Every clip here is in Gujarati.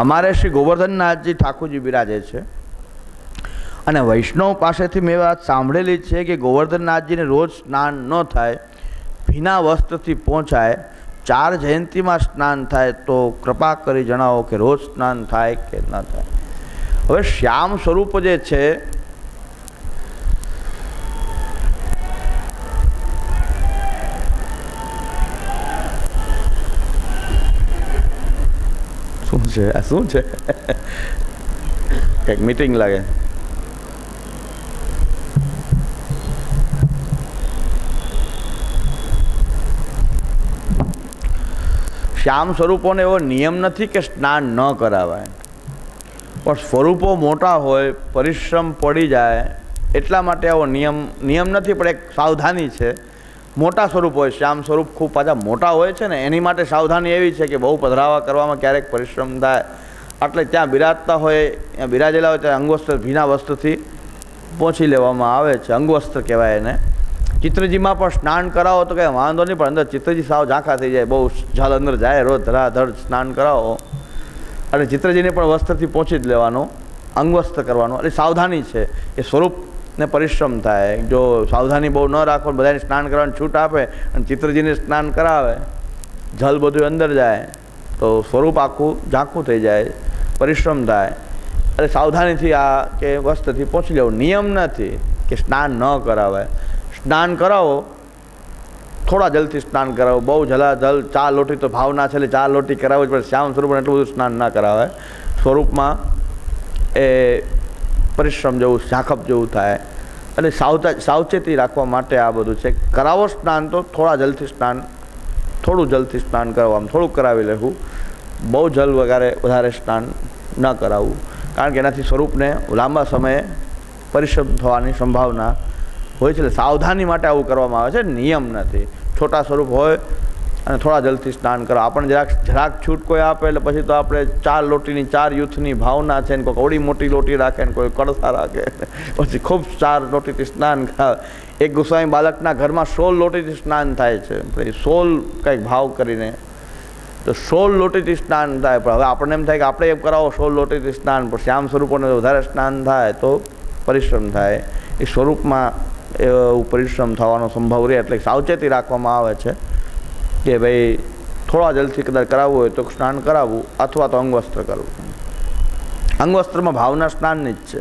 અમારે શ્રી ગોવર્ધનનાથજી ઠાકોરજી બિરાજે છે. અને વૈષ્ણવ પાસેથી મેં વાત સાંભળેલી છે કે ગોવર્ધનનાથજીને રોજ સ્નાન ન થાય, ભીના વસ્ત્રથી પહોંચાય, ચાર જયંતીમાં સ્નાન થાય, તો કૃપા કરી જણાવો કે રોજ સ્નાન થાય કે ન થાય. હવે શ્યામ સ્વરૂપ જે છે છે? આ શું છે? કંઈક મીટિંગ લાગે. શ્યામ સ્વરૂપોને એવો નિયમ નથી કે સ્નાન ન કરાવાય. પણ સ્વરૂપો મોટા હોય, પરિશ્રમ પડી જાય, એટલા માટે આવો નિયમ નિયમ નથી, પણ એક સાવધાની છે. મોટા સ્વરૂપ હોય, શ્યામ સ્વરૂપ ખૂબ પાછા મોટા હોય છે ને, એની માટે સાવધાની એવી છે કે બહુ પધરાવા કરવામાં ક્યારેક પરિશ્રમ થાય. એટલે ત્યાં બિરાજતા હોય, ત્યાં બિરાજેલા હોય ત્યાં અંગવસ્ત્ર ભીના વસ્ત્રથી પહોંચી લેવામાં આવે છે. અંગવસ્ત્ર કહેવાય એને. ચિત્રજીમાં પણ સ્નાન કરાવો તો કંઈ વાંધો નહીં, પણ અંદર ચિત્રજી સાવ ઝાંખા થઈ જાય. બહુ જલ અંદર જાય, રોજ ધરાધડ સ્નાન કરાવો. અને ચિત્રજીને પણ વસ્ત્રથી પહોંચી જ લેવાનો અંગવસ્ત્ર કરવાનો. એટલે સાવધાની છે. એ સ્વરૂપને પરિશ્રમ થાય. જો સાવધાની બહુ ન રાખો, બધાને સ્નાન કરવાની છૂટ આપે અને ચિત્રજીને સ્નાન કરાવે, જલ બધું અંદર જાય, તો સ્વરૂપ આખું ઝાંખું થઈ જાય, પરિશ્રમ થાય. એટલે સાવધાનીથી આ કે વસ્ત્રથી પહોંચી જવું. નિયમ નથી કે સ્નાન ન કરાવે. સ્નાન કરાવો, થોડા જલથી સ્નાન કરાવો. બહુ જલા જલ, ચા લોટી તો ભાવના છે, એટલે ચા લોટી કરાવવું જ પડે. શ્યામ સ્વરૂપને એટલું બધું સ્નાન ના કરાવે. સ્વરૂપમાં એ પરિશ્રમ જેવું, ઝાંખપ જેવું થાય. એટલે સાવચા, સાવચેતી રાખવા માટે આ બધું છે. કરાવો સ્નાન તો થોડા જલથી સ્નાન, થોડું જલથી સ્નાન કરાવો થોડું કરાવી લેવું. બહુ જલ વગેરે વધારે સ્નાન ન કરાવવું. કારણ કે એનાથી સ્વરૂપને લાંબા સમયે પરિશ્રમ થવાની સંભાવના હોય છે. એટલે સાવધાની માટે આવું કરવામાં આવે છે. નિયમ નથી. છોટા સ્વરૂપ હોય અને થોડા જલ્દી સ્નાન કરો. આપણને જરાક જરાક છૂટ કોઈ આપે એટલે પછી તો આપણે ચાર લોટીની, ચાર યુથની ભાવના છે ને કોઈ અવડી મોટી લોટી રાખે ને કોઈ કડસા રાખે. પછી ખૂબ ચાર લોટીથી સ્નાન એક ગુસ્વામી બાળકના ઘરમાં સોળ લોટીથી સ્નાન થાય છે. પછી સોલ કંઈક ભાવ કરીને. તો સોળ લોટીથી સ્નાન થાય. પણ હવે આપણને એમ થાય કે આપણે એમ કરાવો સોળ લોટીથી સ્નાન. પણ શ્યામ સ્વરૂપોને વધારે સ્નાન થાય તો પરિશ્રમ થાય. એ સ્વરૂપમાં પરિશ્રમ થવાનો સંભવ રહે. એટલે સાવચેતી રાખવામાં આવે છે. કે ભાઈ થોડા જલ્દથી કદાચ કરાવવું હોય તો સ્નાન કરાવવું અથવા તો અંગવસ્ત્ર કરવું. અંગવસ્ત્રમાં ભાવના સ્નાનની જ છે.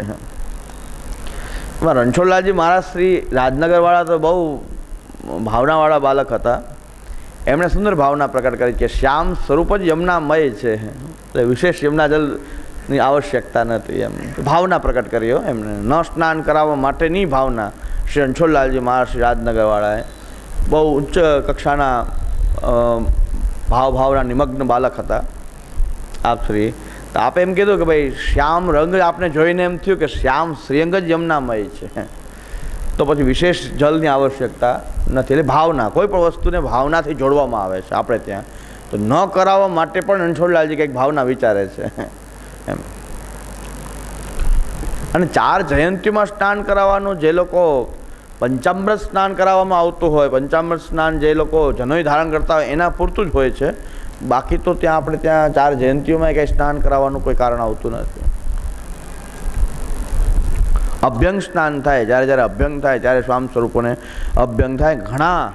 એમાં રણછોડલાલજી મહારાજ શ્રી રાજનગરવાળા તો બહુ ભાવનાવાળા બાલક હતા. એમણે સુંદર ભાવના પ્રકટ કરી કે શ્યામ સ્વરૂપ જ યમુનામય છે. એટલે વિશેષ યમુના જલની આવશ્યકતા નથી એમ. ભાવના પ્રકટ કરી હો એમણે ન સ્નાન કરાવવા માટેની ભાવના શ્રી રણછોડલાલજી મહારાજ શ્રી રાજનગરવાળાએ. બહુ ઉચ્ચ કક્ષાના અ, ભાવ ભાવના નિમગ્ન બાલક હતા. આપ શ્રી તો આપે એમ કીધું કે ભાઈ શ્યામ રંગ આપને જોઈને એમ થયું કે શ્યામ શ્રીઅંગ જ યમનામય છે. તો પછી વિશેષ જલની આવશ્યકતા નથી. એટલે ભાવના કોઈ પણ વસ્તુને ભાવનાથી જોડવામાં આવે છે આપણે ત્યાં. તો ન કરાવવા માટે પણ રણછોડલાલજી કંઈક ભાવના વિચારે છે. એમ. અને ચાર જયંતીમાં સ્નાન કરાવવાનું જે લોકો પંચામૃત સ્નાન કરાવવામાં આવતું હોય, પંચામૃત સ્નાન જે લોકો જનોઈ ધારણ કરતા હોય, એના પૂરતું જ હોય છે. બાકી તો ત્યાં આપણે ત્યાં ચાર જયંતિઓમાં કંઈ સ્નાન કરાવવાનું કોઈ કારણ આવતું નથી. અભ્યંગ સ્નાન થાય, જ્યારે જ્યારે અભ્યંગ થાય, ત્યારે સ્વામ સ્વરૂપોને અભ્યંગ થાય. ઘણા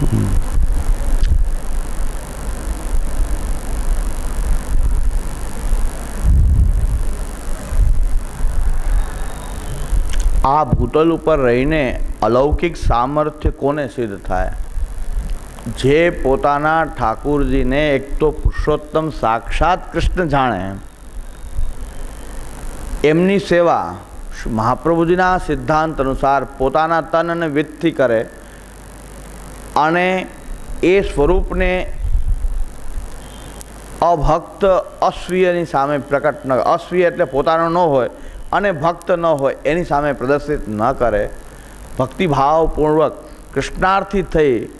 આ ભૂતલ ઉપર રહીને અલૌકિક સામર્થ્ય કોને સિદ્ધ થાય? જે પોતાના ઠાકુરજીને એક તો પુરુષોત્તમ સાક્ષાત કૃષ્ણ જાણે. એમની સેવા મહાપ્રભુજીના સિદ્ધાંત અનુસાર પોતાના તન અને વિત્તથી કરે. અને એ સ્વરૂપને અભક્ત અસ્વીયની સામે પ્રકટ ન અસ્વીય એટલે પોતાનો ન હોય અને ભક્ત ન હોય, એની સામે પ્રદર્શિત ન કરે. ભક્તિભાવપૂર્વક કૃષ્ણાર્થી થઈ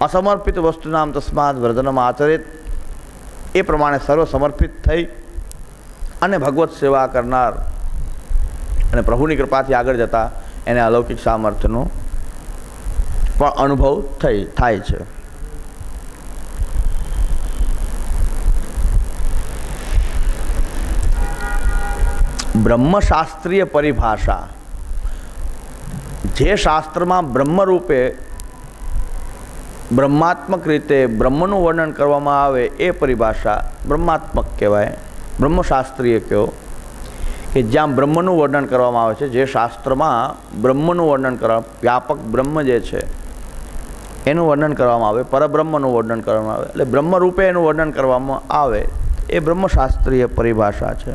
અસમર્પિત વસ્તુનામ તસ્માદ વર્ધનમાં આચરિત, એ પ્રમાણે સર્વ સમર્પિત થઈ અને ભગવત સેવા કરનાર અને પ્રભુની કૃપાથી આગળ જતા એને અલૌકિક સામર્થ્યનો પણ અનુભવ થઈ, થાય છે. બ્રહ્મશાસ્ત્રીય પરિભાષા. જે શાસ્ત્રમાં બ્રહ્મરૂપે બ્રહ્માત્મક રીતે બ્રહ્મનું વર્ણન કરવામાં આવે એ પરિભાષા બ્રહ્માત્મક કહેવાય. બ્રહ્મશાસ્ત્રીય કહો કે જ્યાં બ્રહ્મનું વર્ણન કરવામાં આવે છે, જે શાસ્ત્રમાં બ્રહ્મનું વર્ણન કરવા, વ્યાપક બ્રહ્મ જે છે એનું વર્ણન કરવામાં આવે, પરબ્રહ્મનું વર્ણન કરવામાં આવે, એટલે બ્રહ્મરૂપે એનું વર્ણન કરવામાં આવે, એ બ્રહ્મશાસ્ત્રીય પરિભાષા છે.